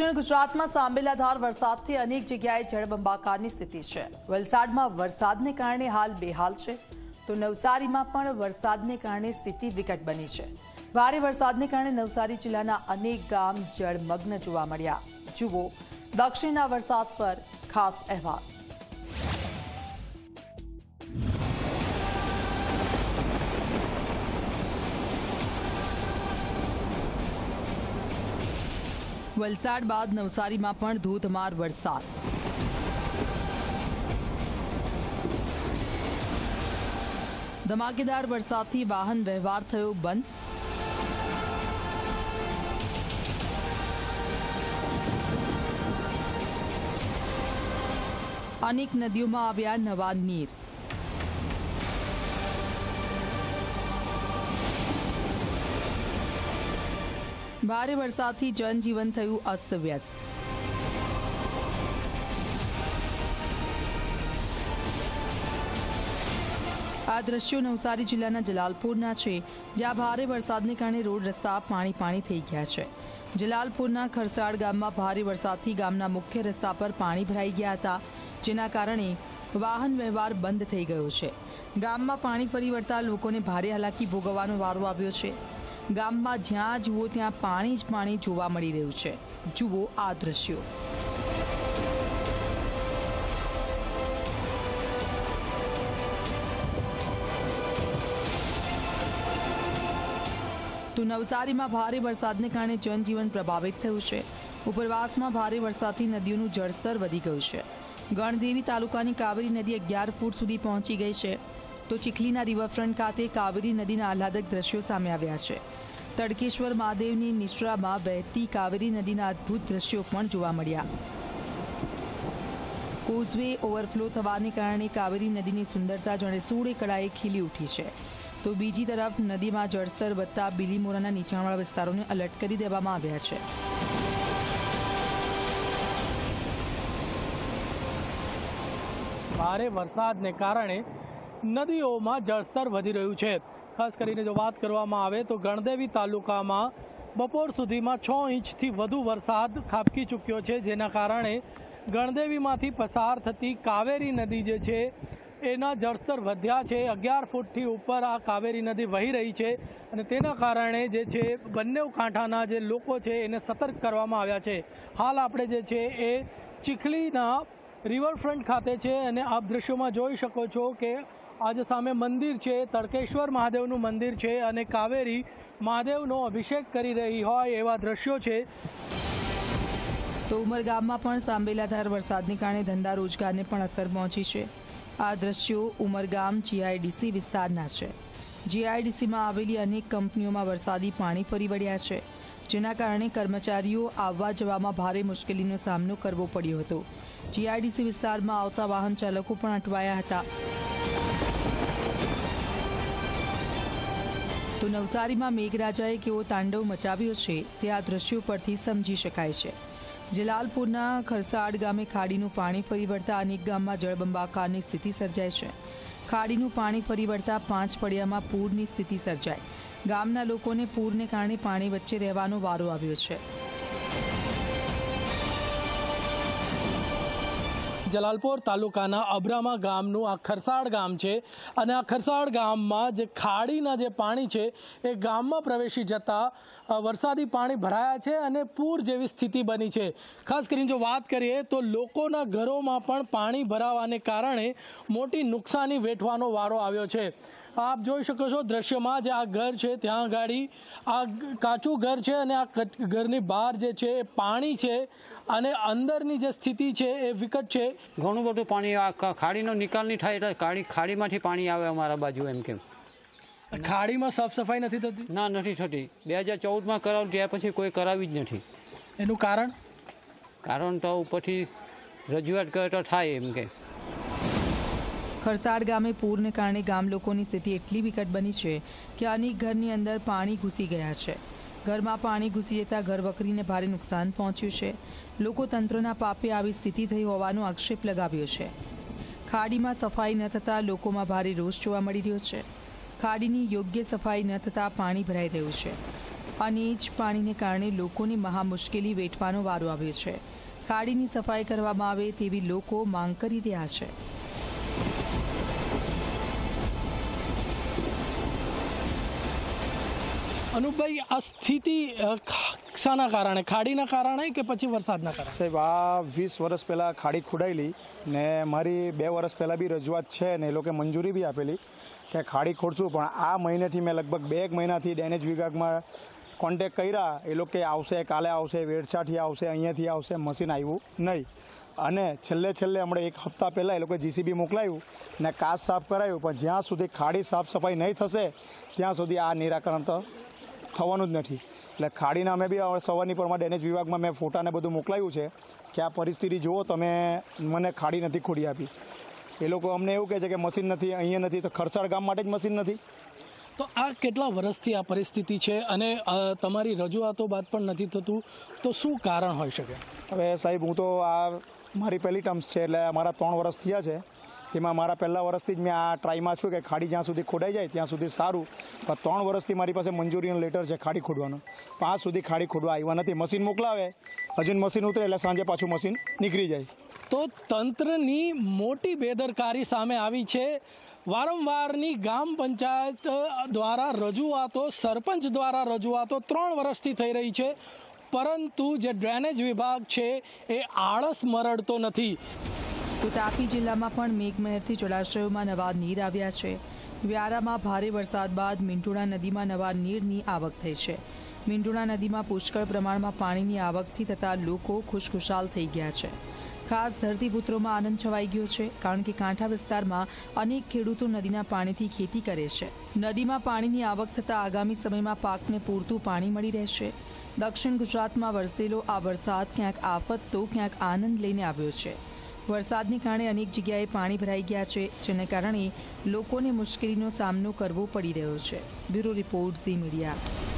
દક્ષિણ ગુજરાતમાં સાંબેલાધાર વરસાદથી અનેક જગ્યાએ જળબંબાકારની સ્થિતિ છે. વલસાડમાં વરસાદને કારણે હાલ બેહાલ છે. તો નવસારીમાં પણ વરસાદને કારણે સ્થિતિ વિકટ બની છે. ભારે વરસાદને કારણે નવસારી જિલ્લાના અનેક ગામ જળમગ્ન જોવા મળ્યા. જુઓ, દક્ષિણના વરસાદ પર ખાસ અહેવાલ. વલસાડ બાદ નવસારીમાં પણ ધોધમાર વરસાદ. ધમાકેદાર વરસાદથી વાહન વ્યવહાર થયો બંધ. અનેક નદીઓમાં આવ્યા નવા નીર. ભારે વરસાદથી જનજીવન થયું અસ્તવ્યસ્ત. આ દ્રશ્યો નવસારી જિલ્લાના જલાલપુરના છે, જ્યાં ભારે વરસાદને કારણે રોડ રસ્તા પાણી પાણી થઈ ગયા છે. જલાલપુરના ખરસાડ ગામમાં ભારે વરસાદથી ગામના મુખ્ય રસ્તા પર પાણી ભરાઈ ગયા હતા, જેના કારણે વાહન વ્યવહાર બંધ થઈ ગયો છે. ગામમાં પાણી ફરી વળતા લોકોને ભારે હાલાકી ભોગવવાનો વારો આવ્યો છે. ગામમાં જ્યાં જુઓ ત્યાં પાણી જ પાણી જોવા મળી રહ્યું છે. જુઓ આ દ્રશ્યો. તો નવસારીમાં ભારે વરસાદને કારણે જનજીવન પ્રભાવિત થયું છે. ઉપરવાસમાં ભારે વરસાદથી નદીઓનું જળસ્તર વધી ગયું છે. ગણદેવી તાલુકાની કાવેરી નદી અગિયાર ફૂટ સુધી પહોંચી ગઈ છે. તો ચીખલીના રિવરફ્રન્ટ ખાતે કાવેરી નદીના આહલાદક દ્રશ્યો સામે આવ્યા છે. તડકેશ્વર મહાદેવની નિશ્રામાં વહેતી કાવેરી નદીના અદ્ભુત દ્રશ્યો પણ જોવા મળ્યા. કોઝવે ઓવરફ્લો થવાને કારણે કાવેરી નદીની સુંદરતા જાણે સોળે કળાએ ખીલી ઉઠી છે. તો બીજી તરફ નદીમાં જળસ્તર વધતા બિલીમોરાના નીચાણવાળા વિસ્તારોને અલર્ટ કરી દેવામાં આવ્યા છે. ભારે વરસાદને કારણે નદીઓમાં જળસ્તર વધી રહ્યું છે. ખાસ કરીને જો વાત કરવામાં આવે તો ગણદેવી તાલુકામાં બપોર સુધીમાં છ ઇંચથી વધુ વરસાદ ખાબકી ચૂક્યો છે, જેના કારણે ગણદેવીમાંથી પસાર થતી કાવેરી નદી જે છે, એના જળસ્તર વધ્યા છે. અગિયાર ફૂટથી ઉપર આ કાવેરી નદી વહી રહી છે અને તેના કારણે જે છે બંને કાંઠાના જે લોકો છે એને સતર્ક કરવામાં આવ્યા છે. હાલ આપણે જે છે, એ ચીખલીના રિવરફ્રન્ટ ખાતે છે અને આપ દ્રશ્યોમાં જોઈ શકો છો કે આજે સામે મંદિર છે તડકેશ્વર મહાદેવનું મંદિર છે અને કાવેરી મહાદેવનો અભિષેક કરી રહી હોય એવા દ્રશ્યો છે. તો ઉમરગામમાં પણ સાંબેલાધાર વરસાદને કારણે ધંધા રોજગારને પણ અસર પહોંચી છે. આ દ્રશ્યો ઉમરગામ જીઆઈડીસી વિસ્તારના છે. જીઆઈડીસીમાં આવેલી અનેક કંપનીઓમાં વરસાદી પાણી ફરી વળ્યા છે, જેના કારણે કર્મચારીઓ આવવા જવામાં ભારે મુશ્કેલીનો સામનો કરવો પડ્યો હતો. જીઆઈડીસી વિસ્તારમાં આવતા વાહન ચાલકો પણ અટવાયા હતા. તો નવસારીમાં મેઘરાજાએ કેવો તાંડવ મચાવ્યો છે તે આ દ્રશ્યો પરથી સમજી શકાય છે. જલાલપુરના ખરસાડ ગામે ખાડીનું પાણી ફરી વળતા અનેક ગામમાં જળબંબાકારની સ્થિતિ સર્જાય છે. ખાડીનું પાણી ફરી વળતા પાંચ ફળિયામાં પૂરની સ્થિતિ સર્જાય. ગામના લોકોને પૂરને કારણે પાણી વચ્ચે રહેવાનો વારો આવ્યો છે. જલાલપોર તાલુકાના અબ્રામા ગામનું આ ખરસાડ ગામ છે. અને આ ખરસાડ ગામમાં જે ખાડીના જે પાણી છે, એ ગામમાં પ્રવેશી જતા વરસાદી પાણી ભરાયા છે અને પૂર જેવી સ્થિતિ બની છે. ખાસ કરીને જો વાત કરીએ તો લોકોના ઘરોમાં પણ પાણી ભરાવાને કારણે મોટી નુકસાની વેઠવાનો વારો આવ્યો છે. આપ જોઈ શકો છો દ્રશ્યમાં જે આ ઘર છે ત્યાં ગાડી આ કાચું ઘર છે અને આ ઘરની બહાર જે છે એ પાણી છે અને અંદરની જે સ્થિતિ છે એ વિકટ છે. ઘણું બધું પાણી આ ખાડીનો નિકાલ નહીં થાય એટલે ખાડી ખાડીમાંથી પાણી આવે અમારા બાજુ એમ કેમ. ખાડીમાં સાફ સફાઈ નથી થતી? ના નથી થતી. બે હજાર ચૌદમાં કરાવ્યું ગયા પછી કોઈ કરાવી જ નથી. એનું કારણ? કારણ તો ઉપરથી રજૂઆત કરે તો થાય એમ કે. ખરતાડ ગામે પૂરને કારણે ગામ લોકોની સ્થિતિ એટલી વિકટ બની છે કે અનેક ઘરની અંદર પાણી ઘૂસી ગયા છે. ઘરમાં પાણી ઘૂસી જતા ઘરવકરીને ભારે નુકસાન પહોંચ્યું છે. લોકો તંત્રના પાપે આવી સ્થિતિ થઈ હોવાનો આક્ષેપ લગાવ્યો છે. ખાડીમાં સફાઈ ન થતાં લોકોમાં ભારે રોષ જોવા મળી રહ્યો છે. ખાડીની યોગ્ય સફાઈ ન થતાં પાણી ભરાઈ રહ્યું છે. અને એ જ પાણીને કારણે લોકોને મહા મુશ્કેલી વેઠવાનો વારો આવ્યો છે. ખાડીની સફાઈ કરવામાં આવે તેવી લોકો માંગ કરી રહ્યા છે. અનુપભાઈ આ સ્થિતિ શાના કારણે, ખાડીના કારણે કે પછી વરસાદના કારણે? સાહેબ, આ વીસ વર્ષ પહેલાં ખાડી ખોડાયેલી ને મારી બે વર્ષ પહેલાં બી રજૂઆત છે ને એ લોકોએ મંજૂરી બી આપેલી કે ખાડી ખોડશું. પણ આ મહિનેથી મેં લગભગ બે એક મહિનાથી ડેનેજ વિભાગમાં કોન્ટેક કર્યા. એ લોકો આવશે, કાલે આવશે, વેડછાથી આવશે, અહીંયાથી આવશે, મશીન આવ્યું નહીં. અને છેલ્લે છેલ્લે હમણાં એક હપ્તા પહેલાં એ લોકોએ જીસીબી મોકલાયું ને કાચ સાફ કરાયું. પણ જ્યાં સુધી ખાડી સાફ સફાઈ નહીં થશે, ત્યાં સુધી આ નિરાકરણ તો થવાનું જ નથી. એટલે ખાડીના અમે બી સવારની પરમાં ડેનેજ વિભાગમાં મેં ફોટાને બધું મોકલાયું છે કે આ પરિસ્થિતિ જુઓ તમે મને ખાડી નથી ખોડી આપી. એ લોકો અમને એવું કહે છે કે મશીન નથી અહીંયા નથી તો ખરસાડ ગામ માટે જ મશીન નથી. તો આ કેટલા વર્ષથી આ પરિસ્થિતિ છે અને તમારી રજૂઆતો બાદ પણ નથી થતું તો શું કારણ હોઈ શકે? હવે સાહેબ હું તો આ મારી પહેલી ટર્મ્સ છે એટલે મારા ત્રણ વર્ષ થયા છે. તેમાં મારા પહેલા વર્ષથી જ મેં આ ટ્રાયમાં છું કે ખાડી જ્યાં સુધી ખોડાઈ જાય ત્યાં સુધી સારું. પણ ત્રણ વર્ષથી મારી પાસે મંજૂરીનો લેટર છે ખાડી ખોડવાનું. પણ આજ સુધી ખાડી ખોડવા આવ્યા નથી. મશીન મોકલાવે. હજુ મશીન ઉતરે એટલે સાંજે પાછું મશીન નીકળી જાય. તો તંત્રની મોટી બેદરકારી સામે આવી છે. વારંવારની ગ્રામ પંચાયત દ્વારા રજૂઆતો, સરપંચ દ્વારા રજૂઆતો ત્રણ વર્ષથી થઈ રહી છે. પરંતુ જે ડ્રેનેજ વિભાગ છે એ આળસ મરડતો નથી. તો તાપી જિલ્લામાં પણ મેઘમહેરથી જળાશયોમાં નવા નીર આવ્યા છે. વ્યારામાં ભારે વરસાદ બાદ મીંટુણા નદીમાં નવા નીરની આવક થઈ છે. મીંટુણા નદીમાં પુષ્કળ પ્રમાણમાં પાણીની આવકથી થતા લોકો ખુશખુશાલ થઈ ગયા છે. ખાસ ધરતીપુત્રોમાં આનંદ છવાઈ ગયો છે, કારણ કે કાંઠા વિસ્તારમાં અનેક ખેડૂતો નદીના પાણીથી ખેતી કરે છે. નદીમાં પાણીની આવક થતાં આગામી સમયમાં પાકને પૂરતું પાણી મળી રહેશે. દક્ષિણ ગુજરાતમાં વરસેલો આ વરસાદ ક્યાંક આફત તો ક્યાંક આનંદ લઈને આવ્યો છે. વરસાદને કારણે અનેક જગ્યાએ પાણી ભરાઈ ગયા છે, જેને કારણે લોકોને મુશ્કેલીનો સામનો કરવો પડી રહ્યો છે. Bureau report Zee media.